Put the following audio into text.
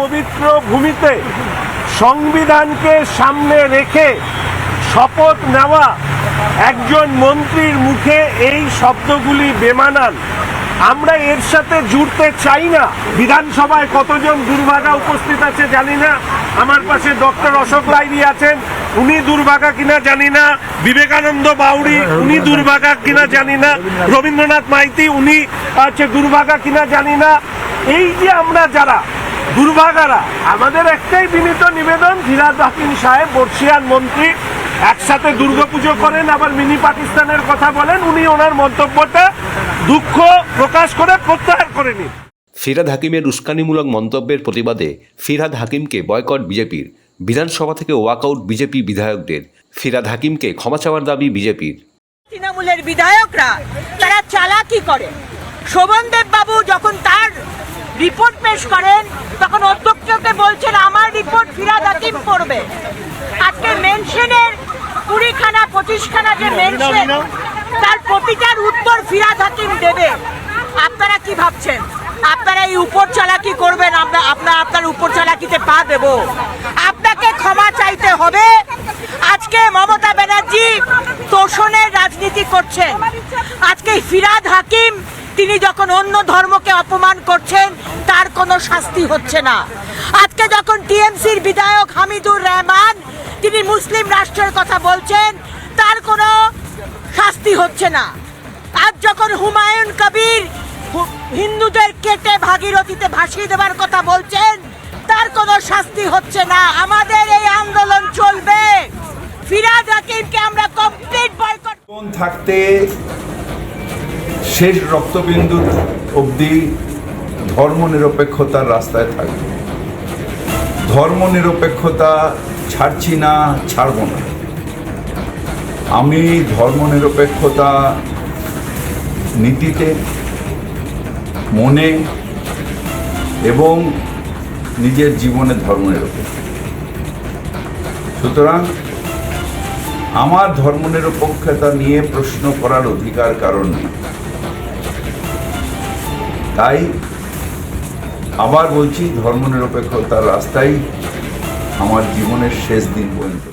পবিত্র ভূমিতে সংবিধানকে সামনে রেখে শপথ নেওয়া একজন মন্ত্রীর মুখে এই শব্দগুলি বেমানান। আমরা এর সাথে জুড়তে চাই না। বিধানসভায় কতজন দুর্ভাগা উপস্থিত আছে জানি না। আমার পাশে ডক্টর অশোক লাইরি আছেন, উনি দুর্ভাগা কিনা জানি না। বিবেকানন্দ বাউরি উনি দুর্ভাগা কিনা জানি না। রবীন্দ্রনাথ মাইতি, উনি আছে দুর্ভাগা কিনা জানি না। এই যে আমরা যারা দুর্ভাগারা। আমাদের একটাই বিনীত নিবেদন জিরাদ হাকিম সাহেব বর্ষিয়ান মন্ত্রী একসাথে দুর্গাপুজো করেন আবার মিনি পাকিস্তানের কথা বলেন উনি ওনার মন্তব্যটা দুঃখ প্রকাশ করে প্রত্যাহার করে নিন। ফিরাদ হাকিমের উস্কানিমূলক মন্তব্যের প্রতিবাদে ফিরাদ হাকিমকে বয়কট বিজেপির বিধানসভা থেকে ওয়াকআউট বিজেপি বিধায়কদের ফিরাদ হাকিমকে ক্ষমা চাওয়ার দাবি বিজেপির। তৃণমূলের বিধায়করা তারা চালাকি করে। শোভনদেব বাবু যখন তার রিপোর্ট পেশ করেন তখন অধ্যক্ষকে বলছেন আমার রিপোর্ট ফিরাদ হাকিম করবে আজকে মেনশনের কুড়িখানা পঁচিশখানা যে মেনশন তার প্রতিটার উত্তর ফিরাদ হাকিম দেবে। আপনারা কি ভাবছেন? আপনারা এই উপর চালাকি করবেন আমরা আপনার আপনার উপর চালাকিতে পা দেব। আপনাকে ক্ষমা চাইতে হবে। আজকে মমতা ব্যানার্জি তোষণের রাজনীতি করছেন। আজকে ফিরাদ হাকিম তিনি যখন অন্য ধর্মকে অপমান করছেন কোনো শাস্তি হচ্ছে না। আজকে যখন টিএমসির বিধায়ক হামিদুর রহমান, তিনি মুসলিম রাষ্ট্রের কথা বলছেন, তার কোনো শাস্তি হচ্ছে না। আজ যখন হুমায়ুন কবির হিন্দুদের কেটে ভাগীরথীতে ভাসিয়ে দেওয়ার কথা বলছেন, তার কোনো শাস্তি হচ্ছে না। আমাদের এই আন্দোলন চলবে। ফিরাদ হাকিমকে আমরা কমপ্লিট বয়কট থাকতে শেষ রক্তবিন্দুর অবধি ধর্মনিরপেক্ষতার রাস্তায় থাকবে। ধর্মনিরপেক্ষতা ছাড়ছি না, ছাড়ব না। আমি ধর্মনিরপেক্ষতা নীতিতে, মনে এবং নিজের জীবনে ধর্মনিরপেক্ষ। সুতরাং আমার ধর্মনিরপেক্ষতা নিয়ে প্রশ্ন করার অধিকার কারণ নেই। তাই আবার বলছি ধর্মনিরপেক্ষতার রাস্তাই আমার জীবনের শেষ দিন পর্যন্ত।